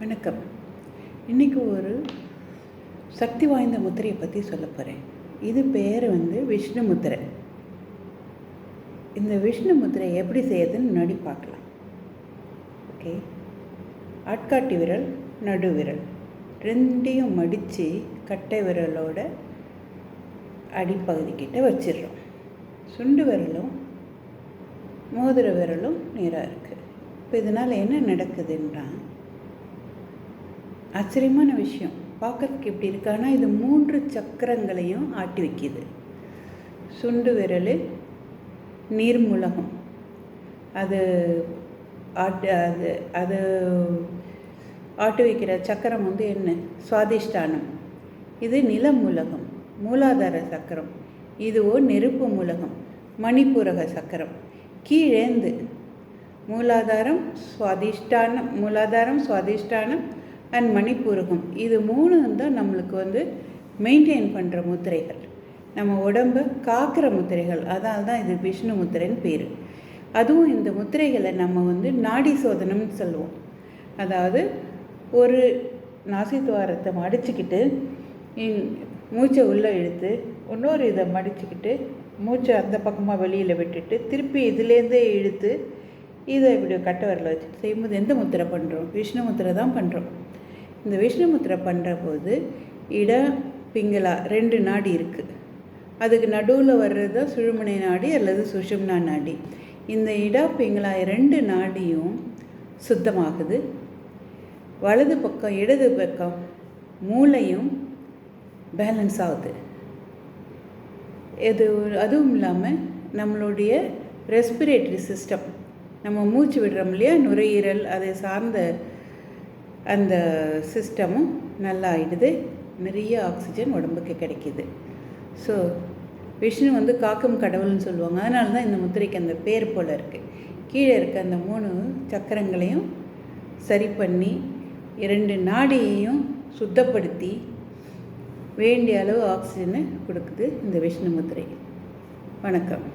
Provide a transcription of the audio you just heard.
வணக்கம். இன்றைக்கி ஒரு சக்தி வாய்ந்த முத்திரையை பற்றி சொல்ல போகிறேன் இது பேர் வந்து விஷ்ணு முத்திரை. இந்த விஷ்ணு முத்திரை எப்படி செய்யறதுன்னு முன்னாடி பார்க்கலாம். ஓகே. ஆட்காட்டி விரல் நடு விரல். ரெண்டையும் மடித்து கட்டை விரலோட அடிப்பகுதிக்கிட்ட வச்சிடுறோம். சுண்டு விரலும் மோதிர விரலும் நேராக இருக்குது இப்போ இதனால் என்ன நடக்குதுன்றா ஆச்சரியமான விஷயம். பார்க்கறதுக்கு எப்படி ஆனால் இது மூன்று சக்கரங்களையும் ஆட்டி வைக்கிது. சுண்டு விரல் நீர்முலகம் அது ஆட்டு அது அது ஆட்டு வைக்கிற சக்கரம் வந்து என்ன? சுவாதிஷ்டானம். இது நிலமூலகம் மூலாதார சக்கரம். இதுவோ நெருப்பு மூலகம் மணிப்பூரக சக்கரம். கீழேந்து மூலாதாரம் சுவாதிஷ்டானம் மூலாதாரம் சுவாதிஷ்டானம் அண்ட் மணிப்பூரகம். இது மூணும் தான் நம்மளுக்கு வந்து மெயின்டைன் பண்ணுற முத்திரைகள். நம்ம உடம்பை காக்கிற முத்திரைகள். அதனால தான் இது விஷ்ணு முத்திரைன்னு பேர். அதுவும் இந்த முத்திரைகளை நம்ம வந்து நாடி சோதனம்னு சொல்லுவோம். அதாவது ஒரு நாசித்துவாரத்தை மடிச்சுக்கிட்டு மூச்சை உள்ளே இழுத்து இன்னொரு இதை மடிச்சுக்கிட்டு மூச்சை அந்த பக்கமாக வெளியில் விட்டுட்டு திருப்பி இதுலேருந்தே இழுத்து இதை இப்படி கட்ட வரல வச்சுட்டு செய்யும்போது எந்த முத்திரை பண்ணுறோம் விஷ்ணு முத்திரை தான் பண்ணுறோம் இந்த விஷ்ணுமுத்திரை பண்ணுறபோது பண்ணுற போது இட பிங்களா ரெண்டு நாடி இருக்குது அதுக்கு நடுவில் வர்றது தான் சுழுமுனை நாடி அல்லது சுஷும்னா நாடி. இந்த இடா பிங்களா ரெண்டு நாடியும் சுத்தமாகுது. வலது பக்கம் இடது பக்கம் மூளையும் பேலன்ஸ் ஆகுது. இது அதுவும் இல்லாமல் நம்மளுடைய ரெஸ்பிரேட்டரி சிஸ்டம். நம்ம மூச்சு விடுறோம் இல்லையா? நுரையீரல் அதை சார்ந்த அந்த சிஸ்டமும் நல்லா ஆயிடுது நிறைய ஆக்சிஜன் உடம்புக்கு கிடைக்கிது. ஸோ விஷ்ணு வந்து காக்கும் கடவுள்னு சொல்லுவாங்க. அதனால தான் இந்த முத்திரைக்கு அந்த பேர் போல் இருக்குது கீழே இருக்க அந்த மூணு சக்கரங்களையும் சரி பண்ணி இரண்டு நாடியையும் சுத்தப்படுத்தி வேண்டிய அளவு ஆக்சிஜனை கொடுக்குது இந்த விஷ்ணு முத்திரை. வணக்கம்.